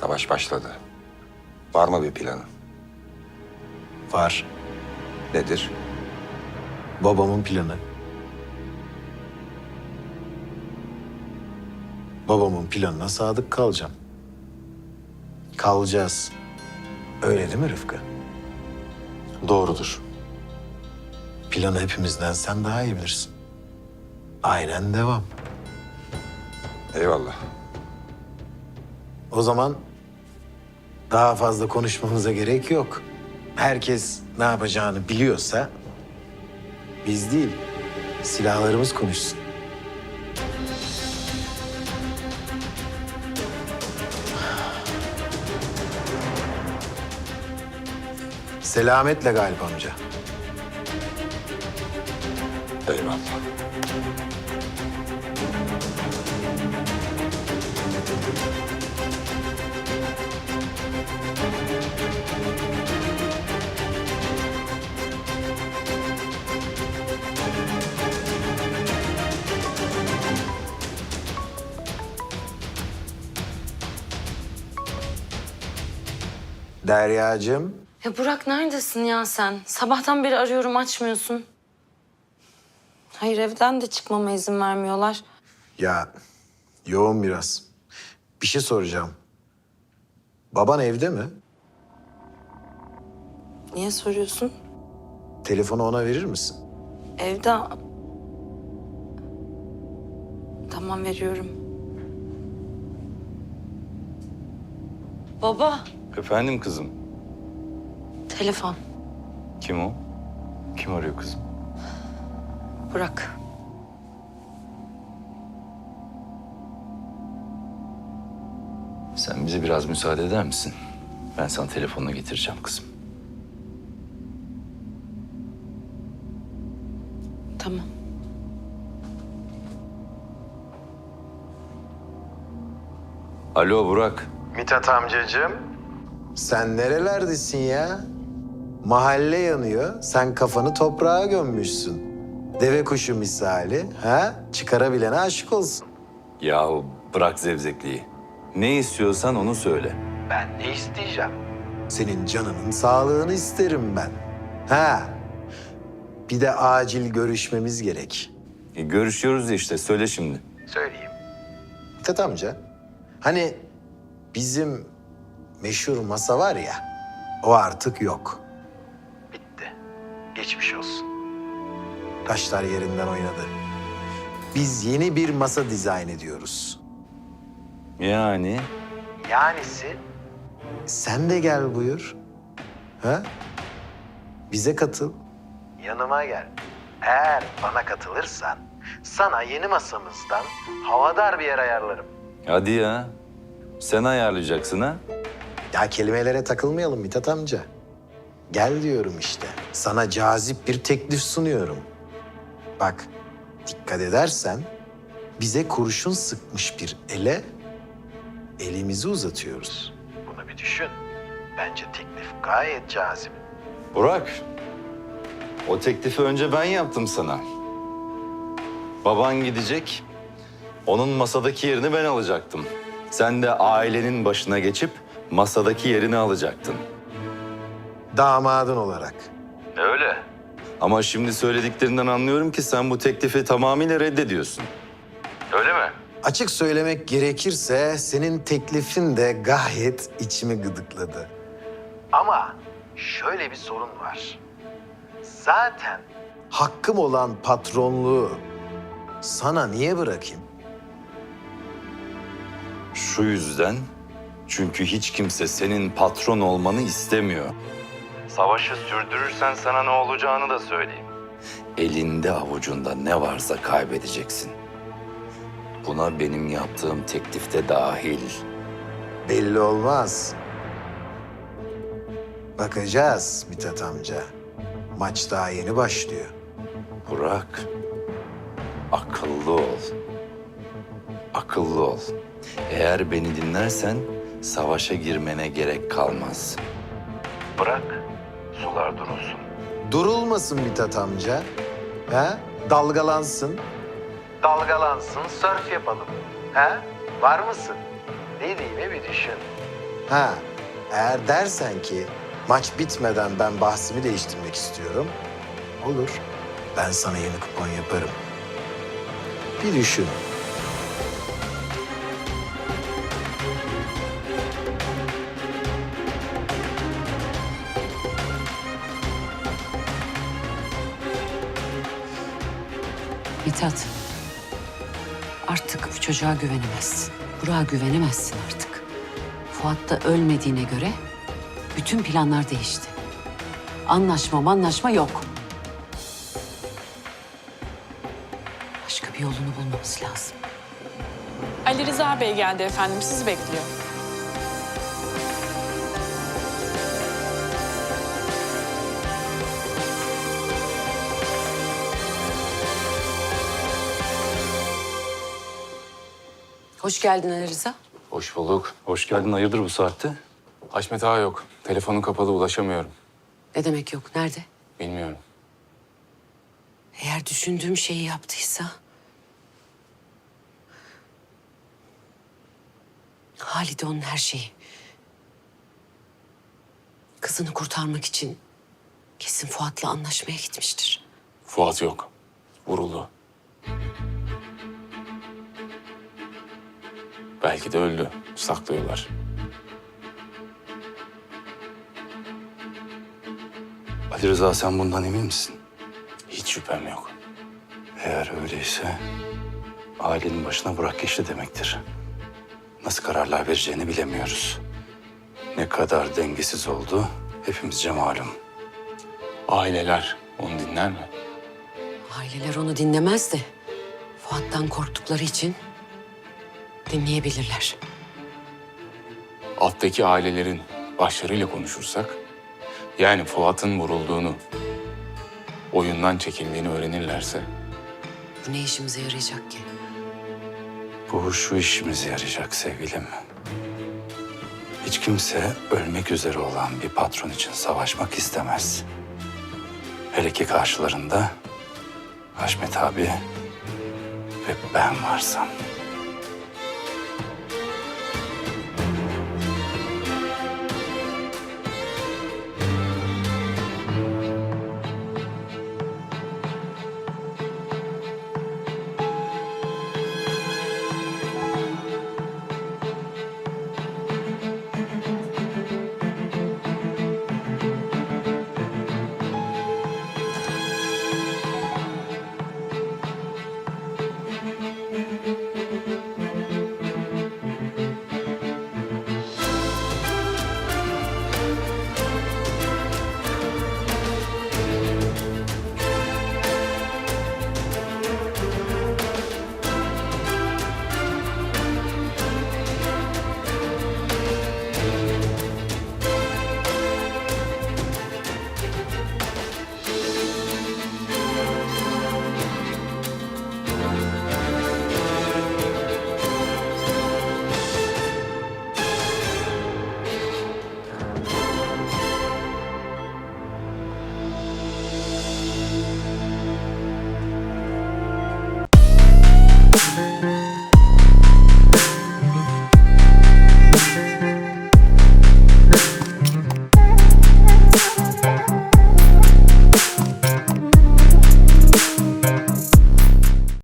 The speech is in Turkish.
Savaş başladı. Var mı bir planın? Var. Nedir? Babamın planı. Babamın planına sadık kalacağım. Kalacağız. Öyle değil mi Rıfkı? Doğrudur. Planı hepimizden sen daha iyi bilirsin. Aynen devam. Eyvallah. O zaman daha fazla konuşmamıza gerek yok. Herkes ne yapacağını biliyorsa biz değil, silahlarımız konuşsun. Selametle Galip amca. Eyvallah. Deryacığım, Ya Burak neredesin ya sen? Sabahtan beri arıyorum açmıyorsun. Hayır evden de çıkmama izin vermiyorlar. ya yoğun biraz. Bir şey soracağım. Baban evde mi? Niye soruyorsun? Telefonu ona verir misin? Evde... Tamam veriyorum. Baba, Efendim kızım. telefon. Kim o? Kim arıyor kızım? Burak. Sen bize biraz müsaade eder misin? Ben sana telefonla getireceğim kızım. Tamam. Alo Burak. Mithat amcacığım. Sen nerelerdesin ya? Mahalle yanıyor. Sen kafanı toprağa gömmüşsün. Deve kuşu misali. Ha? Çıkarabilene aşık olsun. Yahu bırak zevzekliği. Ne istiyorsan onu söyle. Ben ne isteyeceğim? Senin canının sağlığını isterim ben. Ha? Bir de acil görüşmemiz gerek. E, görüşüyoruz ya işte söyle şimdi. Söyleyeyim. Mithat amca, hani bizim meşhur masa var ya, o artık yok. Bitti. Geçmiş olsun. Taşlar yerinden oynadı. Biz yeni bir masa dizayn ediyoruz. Yani Yanisi? Sen de gel buyur. Ha? Bize katıl. Yanıma gel. Eğer bana katılırsan sana yeni masamızdan havadar bir yer ayarlarım. hadi ya. Sen ayarlayacaksın ha? Ya kelimelere takılmayalım Mithat amca. Gel diyorum işte. Sana cazip bir teklif sunuyorum. Bak, dikkat edersen bize kurşun sıkmış bir ele elimizi uzatıyoruz. Bunu bir düşün. Bence teklif gayet cazip. Burak. O teklifi önce ben yaptım sana. Baban gidecek. Onun masadaki yerini ben alacaktım. Sen de ailenin başına geçip masadaki yerini alacaktın. Damadın olarak. Öyle. Ama şimdi söylediklerinden anlıyorum ki sen bu teklifi tamamıyla reddediyorsun. Öyle mi? Açık söylemek gerekirse senin teklifin de gayet içimi gıdıkladı. Ama şöyle bir sorun var. Zaten hakkım olan patronluğu sana niye bırakayım? Şu yüzden çünkü hiç kimse senin patron olmanı istemiyor. Savaşı sürdürürsen sana ne olacağını da söyleyeyim. Elinde avucunda ne varsa kaybedeceksin. Buna benim yaptığım teklifte dahil. Belli olmaz. Bakacağız Mithat amca. Maç daha yeni başlıyor. Burak, akıllı ol. Akıllı ol. Eğer beni dinlersen savaşa girmene gerek kalmaz. Bırak, sular durulsun. Durulmasın Mithat amca. Ha? Dalgalansın. Dalgalansın, sörf yapalım. Ha? Var mısın? Dediğimi bir düşün. Ha, eğer dersen ki maç bitmeden ben bahsimi değiştirmek istiyorum. Olur. Ben sana yeni kupon yaparım. Bir düşün. Mithat. Artık bu çocuğa güvenemezsin. Burak'a güvenemezsin artık. Fuat da ölmediğine göre bütün planlar değişti. Anlaşma anlaşma yok. Başka bir yolunu bulmamız lazım. Ali Rıza Bey geldi efendim, sizi bekliyor. Hoş geldin Ali Rıza. Hoş bulduk. Hoş geldin. Hayırdır bu saatte? Haşmet Ağa yok. Telefonu kapalı ulaşamıyorum. Ne demek yok? Nerede? Bilmiyorum. Eğer düşündüğüm şeyi yaptıysa... Halide onun her şeyi. Kızını kurtarmak için kesin Fuat'la anlaşmaya gitmiştir. Fuat yok. Vuruldu. Belki de öldü. Saklıyorlar. Ali Rıza sen bundan emin misin? Hiç şüphem yok. Eğer öyleyse ailenin başına Burak geçti demektir. Nasıl kararlar vereceğini bilemiyoruz. Ne kadar dengesiz oldu hepimizce malum. Aileler onu dinler mi? Aileler onu dinlemez de Fuat'tan korktukları için dinleyebilirler. Alttaki ailelerin başlarıyla konuşursak... Yani Fuat'ın vurulduğunu, oyundan çekildiğini öğrenirlerse... Bu ne işimize yarayacak ki? Bu şu işimize yarayacak sevgilim. Hiç kimse ölmek üzere olan bir patron için savaşmak istemez. Hele ki karşılarında Haşmet abi ve ben varsam.